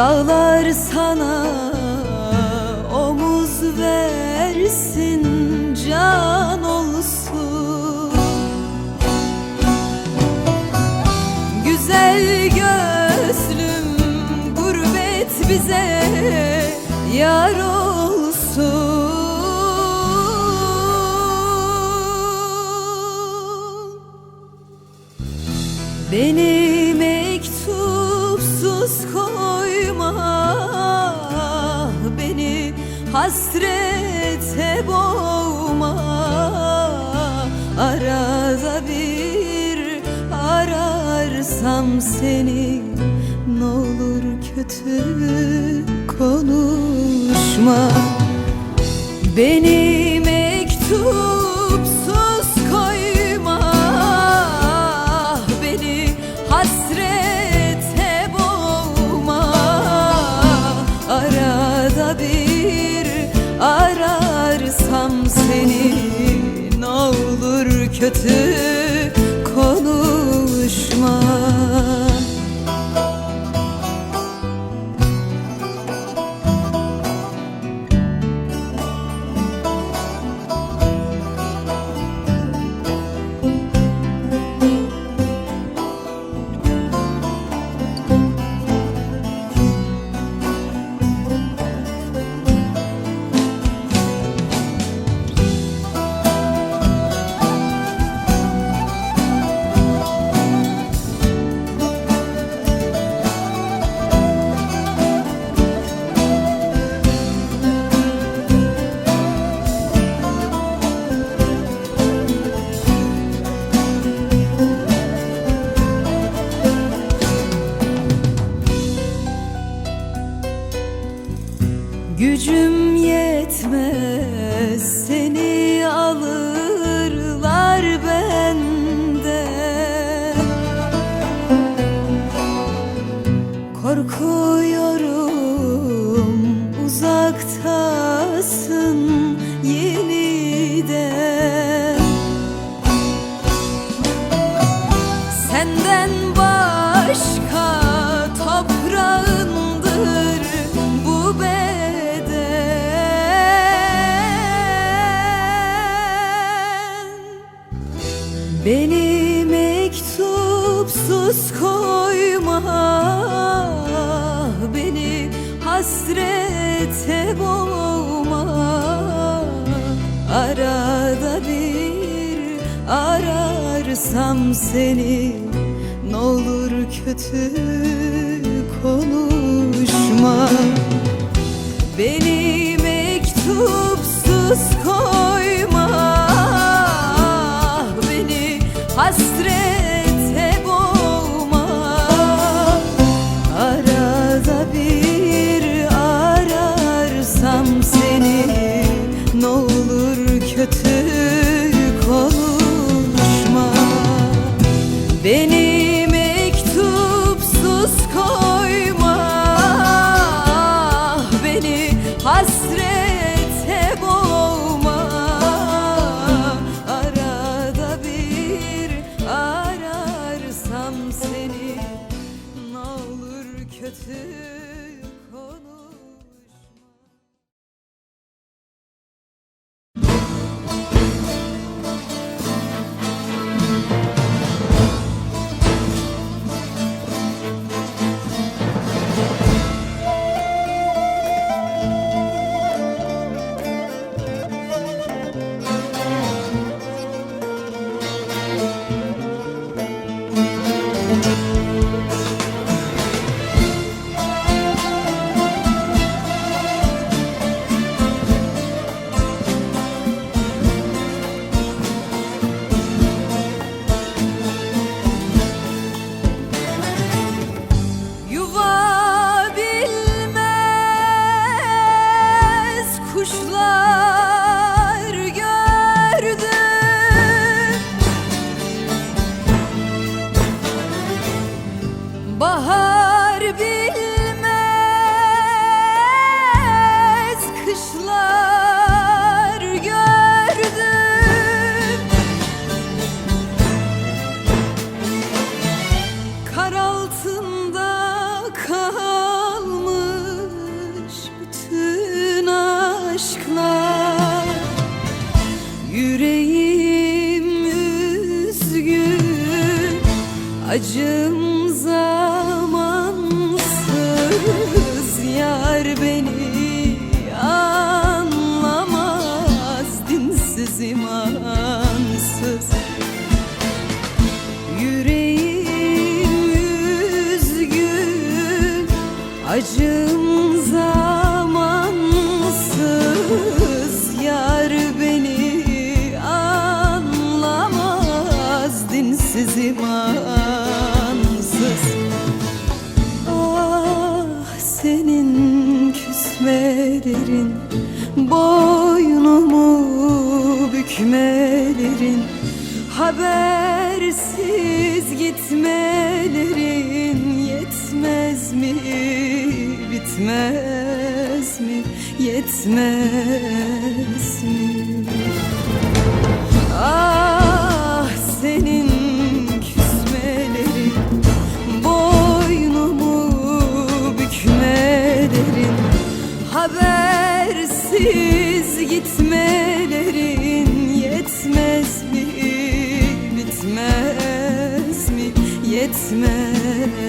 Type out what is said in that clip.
Dağlar sana omuz versin can olsun. Güzel gözlüm gurbet bize yar olsun. Beni hasrete boğma. Arada bir ararsam seni Ne olur kötü konuşma. Beni olur Beni mektupsuz koyma. Beni hasrete boğma. Arada bir ararsam seni Ne olur kötü konuşma. Beni mektupsuz koyma Beni acı küsmelerin Boynumu bükmelerin Habersiz gitmelerin Yetmez mi, bitmez mi, yetmez mi? Ah senin küsmelerin Boynumu bükmelerin Habersiz gitmelerin Yetmez mi, bitmez mi, yetmez